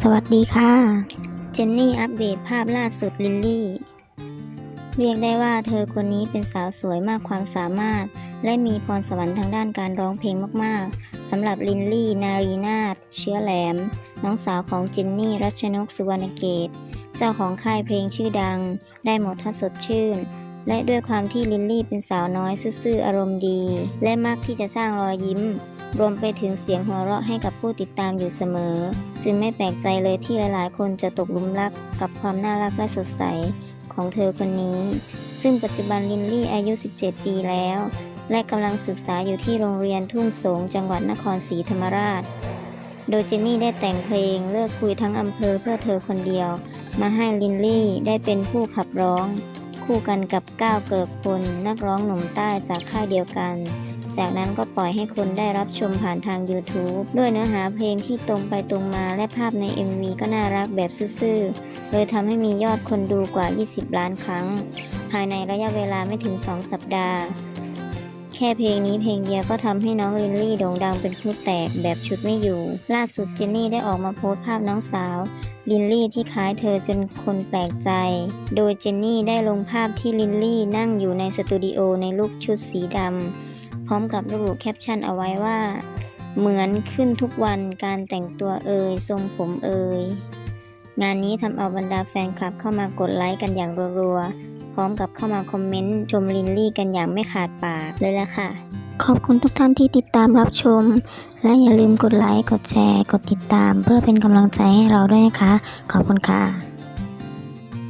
สวัสดีค่ะ เจนนี่อัปเดตภาพล่าสุดลิลลี่ เรียกได้ว่าเธอคนนี้เป็นสาวสวยมากความสามารถ และมีพรสวรรค์ทางด้านการร้องเพลงมากๆสำหรับลินลี่ นารีนาถเชื้อแหลม น้องสาวของเจนนี่ รัชนกสุวรรณเกต เจ้าของค่ายเพลงชื่อดัง ได้หมดทัศสดชื่น และด้วยความที่ลินลี่เป็นสาวน้อยซื่อๆอารมณ์ดี และมักที่จะสร้างรอยยิ้ม รวมไปถึงเสียงหัวเราะให้กับผู้ติดตามอยู่เสมอจึงไม่แปลกใจเลยที่หลายๆ คนจะตกหลุมรักกับความน่ารักและสดใสของเธอคนนี้ ซึ่งปัจจุบันลินลี่อายุ 17 ปีแล้ว และกำลังศึกษาอยู่ที่โรงเรียนทุ่งสงจังหวัดนครศรีธรรมราช โดยเจนนี่ได้แต่งเพลงเลิกคุยทั้งอำเภอเพื่อเธอคนเดียว มาให้ลินลี่ได้เป็นผู้ขับร้อง คู่กันกับก้าวเกิดพลนักร้องหนุ่มใต้จากค่ายเดียวกัน จากนั้นก็ปล่อยให้คนได้รับชมผ่านทาง YouTube ด้วยเนื้อหาเพลงที่ตรงไปตรงมาและภาพใน MV ก็น่ารักแบบซื่อๆเลยทำให้มียอดคนดูกว่า 20 ล้านครั้ง ภายในระยะเวลาไม่ถึง 2 สัปดาห์แค่เพลงนี้เพลงเดียวก็ทำให้น้องลินลี่โด่งดังเป็นพลุแตกแบบชุดไม่อยู่ ล่าสุดเจนนี่ได้ออกมาโพสต์ภาพน้องสาว ลินลี่ที่คล้ายเธอจนคนแปลกใจ โดยเจนนี่ได้ลงภาพที่ลินลี่นั่งอยู่ในสตูดิโอในลุคชุดสีดำ พร้อมกับระบุแคปชั่นเอาไว้ว่า เหมือนขึ้นทุกวันการแต่งตัวเอ่ยทรงผมเอ่ยงานนี้ทำเอาบรรดาแฟนคลับเข้ามากดไลค์กันอย่างรัวๆ พร้อมกับเข้ามาคอมเมนต์ ชมลินลี่กันอย่างไม่ขาดปากเลยละค่ะ ขอบคุณทุกท่านที่ติดตามรับชม และอย่าลืมกดไลค์ กดแชร์ กดติดตาม เพื่อเป็นกำลังใจให้เราด้วยนะคะ ขอบคุณค่ะ